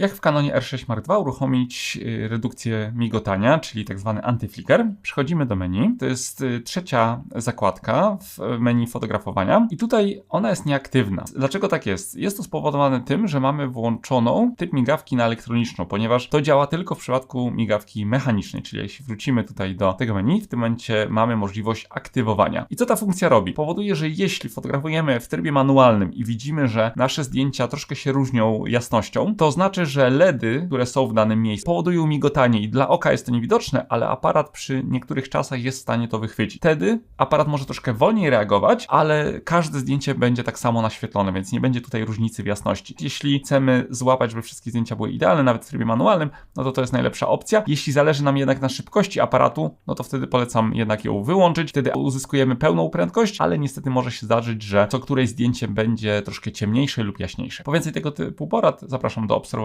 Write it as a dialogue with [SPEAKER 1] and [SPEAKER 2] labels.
[SPEAKER 1] jak w Canonie R6 Mark II uruchomić y, redukcję migotania, czyli tak zwany antyflicker. Przechodzimy do menu. To jest y, trzecia zakładka w menu fotografowania i tutaj ona jest nieaktywna. Dlaczego tak jest? Jest to spowodowane tym, że mamy włączoną typ migawki na elektroniczną, ponieważ to działa tylko w przypadku migawki mechanicznej, czyli jeśli wrócimy tutaj do tego menu, w tym momencie mamy możliwość aktywowania. I co ta funkcja robi? Powoduje, że jeśli fotografujemy w trybie manualnym i widzimy, że nasze zdjęcia troszkę się różnią jasnością, to znaczy, że LEDy, które są w danym miejscu, powodują migotanie i dla oka jest to niewidoczne, ale aparat przy niektórych czasach jest w stanie to wychwycić. Wtedy aparat może troszkę wolniej reagować, ale każde zdjęcie będzie tak samo naświetlone, więc nie będzie tutaj różnicy w jasności. Jeśli chcemy złapać, żeby wszystkie zdjęcia były idealne, nawet w trybie manualnym, no to to jest najlepsza opcja. Jeśli zależy nam jednak na szybkości aparatu, no to wtedy polecam jednak ją wyłączyć. Wtedy uzyskujemy pełną prędkość, ale niestety może się zdarzyć, że co któreś zdjęcie będzie troszkę ciemniejsze lub jaśniejsze. Po więcej tego typu porad zapraszam do obserwowania